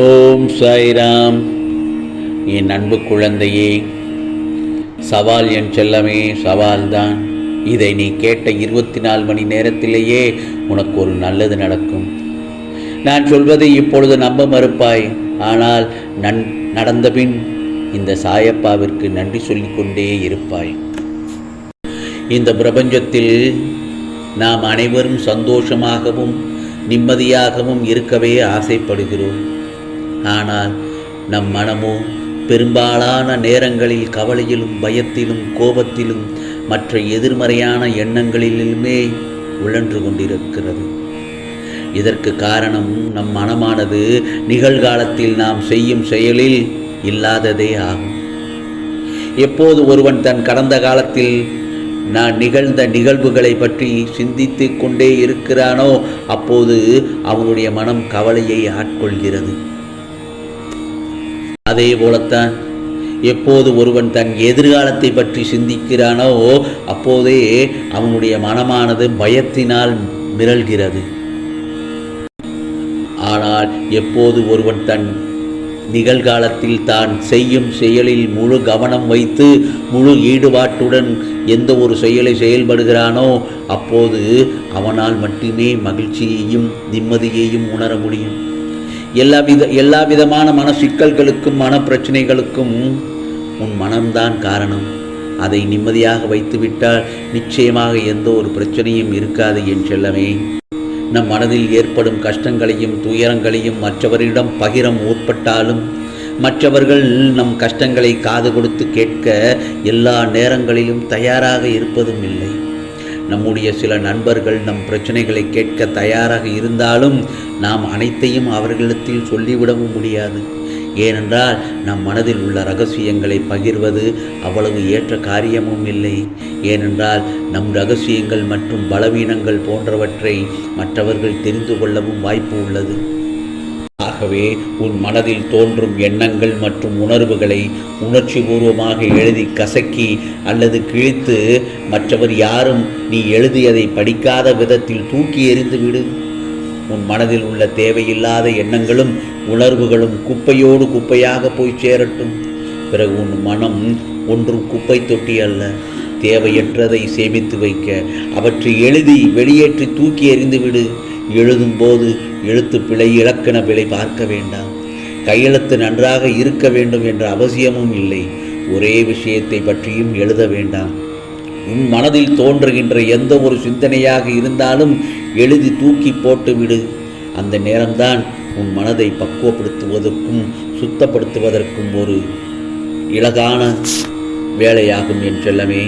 ஓம் சாய்ராம். என் அன்பு குழந்தையே சவால் என் செல்லமே சவால்தான். இதை நீ கேட்ட இருபத்தி நாலு மணி நேரத்திலேயே உனக்கு ஒரு நல்லது நடக்கும். நான் சொல்வதை இப்பொழுது நம்ப மறுப்பாய். ஆனால் நன் நடந்தபின் இந்த சாயப்பாவிற்கு நன்றி சொல்லிக்கொண்டே இருப்பாய். இந்த பிரபஞ்சத்தில் நாம் அனைவரும் சந்தோஷமாகவும் நிம்மதியாகவும் இருக்கவே ஆசைப்படுகிறோம். ஆனால் நம் மனமோ பெரும்பாலான நேரங்களில் கவலையிலும் பயத்திலும் கோபத்திலும் மற்ற எதிர்மறையான எண்ணங்களிலுமே உழன்று கொண்டிருக்கிறது. இதற்கு காரணம் நம் மனமானது நிகழ்காலத்தில் நாம் செய்யும் செயலில் இல்லாததே ஆகும். எப்போது ஒருவன் தன் கடந்த காலத்தில் நான் நிகழ்ந்த நிகழ்வுகளை பற்றி சிந்தித்து கொண்டே இருக்கிறானோ அப்போது அவனுடைய மனம் கவலையை ஆட்கொள்கிறது. அதே போலத்தான் எப்போது ஒருவன் தன் எதிர்காலத்தை பற்றி சிந்திக்கிறானோ அப்போதே அவனுடைய மனமானது பயத்தினால் மிரள்கிறது. ஆனால் எப்போது ஒருவன் தன் நிகழ்காலத்தில் தான் செய்யும் செயலில் முழு கவனம் வைத்து முழு ஈடுபாட்டுடன் எந்த ஒரு செயலை செயல்படுகிறானோ அப்போது அவனால் மட்டுமே மகிழ்ச்சியையும் நிம்மதியையும் உணர முடியும். எல்லா வித எல்லா விதமான மன சிக்கல்களுக்கும் மன பிரச்சனைகளுக்கும் உன் மனம்தான் காரணம். அதை நிம்மதியாக வைத்துவிட்டால் நிச்சயமாக எந்த ஒரு பிரச்சனையும் இருக்காது என் செல்லமே. நம் மனதில் ஏற்படும் கஷ்டங்களையும் துயரங்களையும் மற்றவரிடம் பகிர முற்பட்டாலும் மற்றவர்கள் நம் கஷ்டங்களை காது கொடுத்து கேட்க எல்லா நேரங்களிலும் தயாராக இருப்பதும் இல்லை. நம்முடைய சில நண்பர்கள் நம் பிரச்சனைகளை கேட்க தயாராக இருந்தாலும் நாம் அனைத்தையும் அவர்களிடத்தில் சொல்லிவிடவும் முடியாது. ஏனென்றால் நம் மனதில் உள்ள ரகசியங்களை பகிர்வது அவ்வளவு ஏற்ற காரியமும் இல்லை. ஏனென்றால் நம் ரகசியங்கள் மற்றும் பலவீனங்கள் போன்றவற்றை மற்றவர்கள் தெரிந்து கொள்ளவும் வாய்ப்பு உள்ளது. ஆகவே உன் மனதில் தோன்றும் எண்ணங்கள் மற்றும் உணர்வுகளை உணர்ச்சிபூர்வமாக எழுதி கசக்கி அல்லது கிழித்து மற்றவர் யாரும் நீ எழுதியதை படிக்காத விதத்தில் தூக்கி எறிந்துவிடு உன் மனதில் உள்ள தேவையில்லாத எண்ணங்களும் உணர்வுகளும் குப்பையோடு குப்பையாக போய் சேரட்டும். பிறகு உன் மனம் ஒன்றும் குப்பை தொட்டி அல்ல. தேவையற்றதை சேமித்து வைக்க அவற்றை எழுதி வெளியேற்றி தூக்கி எறிந்துவிடு எழுதும்போது எழுத்து பிழை இலக்கண பிழை பார்க்க வேண்டாம். கையெழுத்து நன்றாக இருக்க வேண்டும் என்ற அவசியமும் இல்லை. ஒரே விஷயத்தை பற்றியும் எழுத வேண்டாம். உன் மனதில் தோன்றுகின்ற எந்த ஒரு சிந்தனையாக இருந்தாலும் எழுதி தூக்கி போட்டு விடு. அந்த நேரம்தான் உன் மனதை பக்குவப்படுத்துவதற்கும் சுத்தப்படுத்துவதற்கும் ஒரு இலகான வேலையாகும் என் செல்லமே.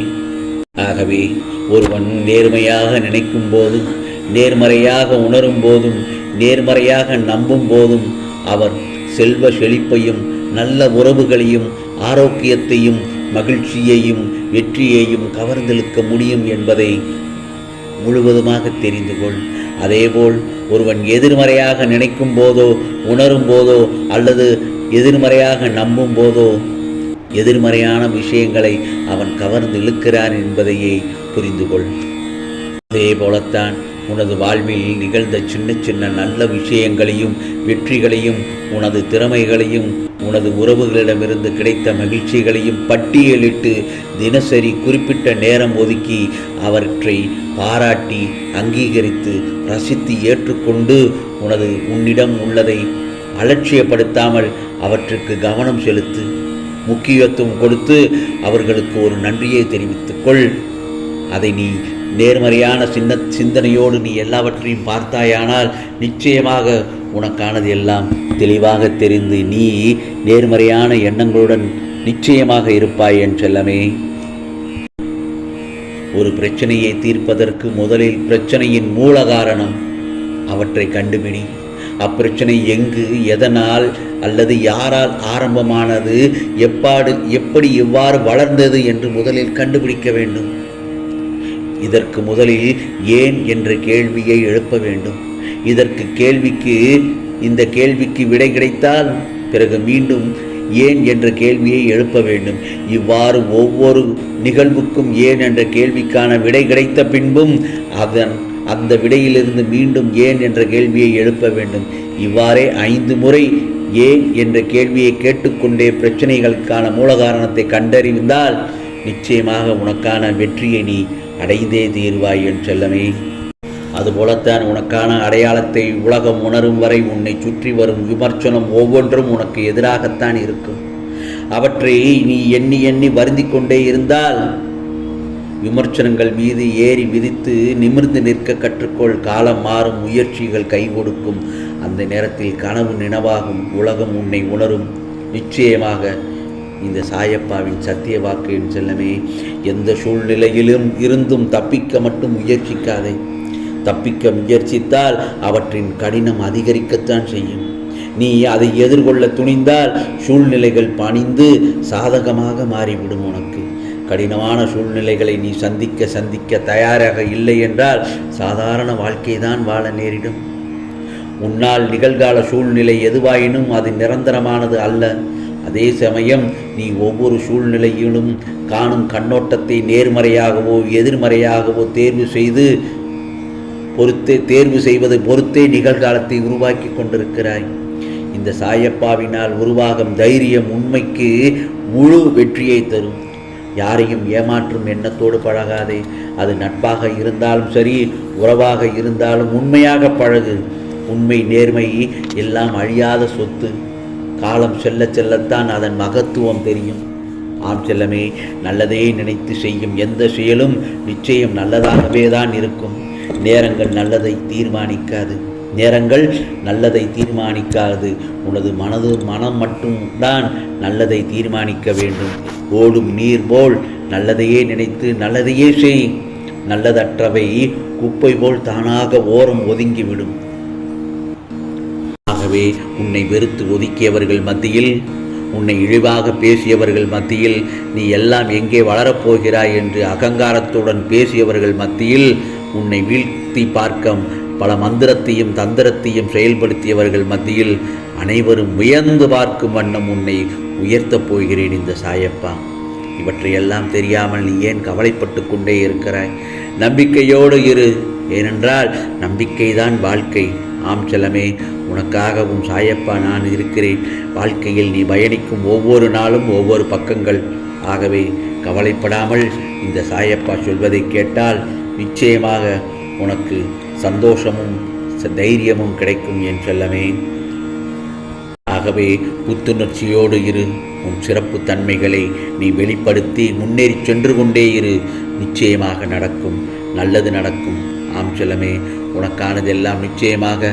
ஆகவே ஒருவன் நேர்மையாக நினைக்கும் போதும் நேர்மறையாக உணரும் போதும் நேர்மறையாக நம்பும் போதும் அவர் செல்வ செழிப்பையும் நல்ல உறவுகளையும் ஆரோக்கியத்தையும் மகிழ்ச்சியையும் வெற்றியையும் கவர்ந்தெழுக்க முடியும் என்பதை முழுவதுமாக தெரிந்து கொள். அதேபோல் ஒருவன் எதிர்மறையாக நினைக்கும் போதோ உணரும் போதோ அல்லது எதிர்மறையாக நம்பும் போதோ எதிர்மறையான விஷயங்களை அவன் கவர்ந்து இழுக்கிறான் என்பதையே புரிந்து கொள். அதே போலத்தான் உனது வாழ்வில் நிகழ்ந்த சின்ன சின்ன நல்ல விஷயங்களையும் வெற்றிகளையும் உனது திறமைகளையும் உனது உறவுகளிடமிருந்து கிடைத்த மகிழ்ச்சிகளையும் பட்டியலிட்டு தினசரி குறிப்பிட்ட நேரம் ஒதுக்கி அவற்றை பாராட்டி அங்கீகரித்து ரசித்து ஏற்றுக்கொண்டு உனது உன்னிடம் உள்ளதை அலட்சியப்படுத்தாமல் அவற்றுக்கு கவனம் செலுத்து முக்கியத்துவம் கொடுத்து அவர்களுக்கு ஒரு நன்றியை தெரிவித்துக்கொள் அதை நீ நேர்மறையான சின்ன சிந்தனையோடு நீ எல்லாவற்றையும் பார்த்தாயானால் நிச்சயமாக உனக்கானது எல்லாம் தெளிவாக தெரிந்து நீ நேர்மறையான எண்ணங்களுடன் நிச்சயமாக இருப்பாய் என் செல்லமே. ஒரு பிரச்சனையை தீர்ப்பதற்கு முதலில் பிரச்சனையின் மூல காரணம் அவற்றை கண்டுபிடி. அப்பிரச்சனை எங்கு எதனால் அல்லது யாரால் ஆரம்பமானது எப்பாடு எப்படி எவ்வாறு வளர்ந்தது என்று முதலில் கண்டுபிடிக்க வேண்டும். இதற்கு முதலில் ஏன் என்ற கேள்வியை எழுப்ப வேண்டும். இதற்கு கேள்விக்கு இந்த கேள்விக்கு விடை கிடைத்தால் பிறகு மீண்டும் ஏன் என்ற கேள்வியை எழுப்ப வேண்டும். இவ்வாறு ஒவ்வொரு நிகழ்வுக்கும் ஏன் என்ற கேள்விக்கான விடை கிடைத்த பின்பும் அதன் அந்த விடையிலிருந்து மீண்டும் ஏன் என்ற கேள்வியை எழுப்ப வேண்டும். இவ்வாறே ஐந்து முறை ஏன் என்ற கேள்வியை கேட்டுக்கொண்டே பிரச்சனைகளுக்கான மூல காரணத்தை கண்டறிந்தால் நிச்சயமாக உனக்கான வெற்றியை நீ அடைந்தே தீர்வாய் என் செல்லமே. அதுபோலத்தான் உனக்கான அடையாளத்தை உலகம் உணரும் வரை உன்னை சுற்றி வரும் விமர்சனம் ஒவ்வொன்றும் உனக்கு எதிராகத்தான் இருக்கும். அவற்றை நீ எண்ணி எண்ணி வருந்தி கொண்டே இருந்தால் விமர்சனங்கள் மீது ஏறி விதித்து நிமிர்ந்து நிற்க கற்றுக்கொள். காலம் மாறும் முயற்சிகள் கை கொடுக்கும். அந்த நேரத்தில் கனவு நினவாகும். உலகம் உன்னை உணரும். நிச்சயமாக இந்த சாயப்பாவின் சத்திய வாக்கையின் செல்லமே எந்த சூழ்நிலையிலும் இருந்தும் தப்பிக்க மட்டும் முயற்சிக்காதே. தப்பிக்க முயற்சித்தால் அவற்றின் கடினம் அதிகரிக்கத்தான் செய்யும். நீ அதை எதிர்கொள்ள துணிந்தால் சூழ்நிலைகள் பணிந்து சாதகமாக மாறிவிடும் உனக்கு. கடினமான சூழ்நிலைகளை நீ சந்திக்க சந்திக்க தயாராக இல்லை என்றால் சாதாரண வாழ்க்கைதான் வாழ நேரிடும். உன்னால் நிகழ்கால சூழ்நிலை எதுவாயினும் அது நிரந்தரமானது அல்ல. அதே சமயம் நீ ஒவ்வொரு சூழ்நிலையிலும் காணும் கண்ணோட்டத்தை நேர்மறையாகவோ எதிர்மறையாகவோ தேர்வு செய்து பொறுத்தே தேர்வு செய்வது பொறுத்தே நிகழ்காலத்தை உருவாக்கி கொண்டிருக்கிறாய். இந்த சாயப்பாவினால் உருவாகும் தைரியம் உண்மைக்கு முழு வெற்றியை தரும். யாரையும் ஏமாற்றும் எண்ணத்தோடு பழகாதே. அது நட்பாக இருந்தாலும் சரி உறவாக இருந்தாலும் உண்மையாக பழகு. உண்மை நேர்மை எல்லாம் அழியாத சொத்து. காலம் செல்ல செல்லத்தான் அதன் மகத்துவம் தெரியும். ஆம் செல்லமே நல்லதே நினைத்து செய்யும் எந்த செயலும் நிச்சயம் நல்லதாகவே தான் இருக்கும். நேரங்கள் நல்லதை தீர்மானிக்காது. நேரங்கள் நல்லதை தீர்மானிக்காது. உனது மனது மனம் மட்டும்தான் நல்லதை தீர்மானிக்க வேண்டும். ஓடும் நீர் போல் நல்லதையே நினைத்து நல்லதையே செய். நல்லதற்றவை குப்பை போல் தானாக ஓரம் ஒதுங்கிவிடும் ஆகவே உன்னை வெறுத்து ஒதுக்கியவர்கள் மத்தியில் உன்னை இழிவாக பேசியவர்கள் மத்தியில் நீ எல்லாம் எங்கே வளரப்போகிறாய் என்று அகங்காரத்துடன் பேசியவர்கள் மத்தியில் உன்னை வீழ்த்தி பார்க்க பல மந்திரத்தையும் தந்திரத்தையும் செயல்படுத்தியவர்கள் மத்தியில் அனைவரும் உயர்ந்து பார்க்கும் வண்ணம் உன்னை உயர்த்தப் போகிறேன் இந்த சாயப்பா. இவற்றையெல்லாம் தெரியாமல் நீ ஏன் கவலைப்பட்டு கொண்டே இருக்கிறாய்? நம்பிக்கையோடு இரு. ஏனென்றால் நம்பிக்கைதான் வாழ்க்கை. ஆம் செல்லமே உனக்காகவும் சாயப்பா நான் இருக்கிறேன். வாழ்க்கையில் நீ பயணிக்கும் ஒவ்வொரு நாளும் ஒவ்வொரு பக்கங்கள். ஆகவே கவலைப்படாமல் இந்த சாயப்பா சொல்வதை கேட்டால் நிச்சயமாக உனக்கு சந்தோஷமும் தைரியமும் கிடைக்கும் என் செல்லமே. ஆகவே புத்துணர்ச்சியோடு இரு. உன் சிறப்பு தன்மைகளை நீ வெளிப்படுத்தி முன்னேறி சென்று கொண்டே இரு. நிச்சயமாக நடக்கும். நல்லது நடக்கும். ஆம் செல்லமே உனக்கானதெல்லாம் நிச்சயமாக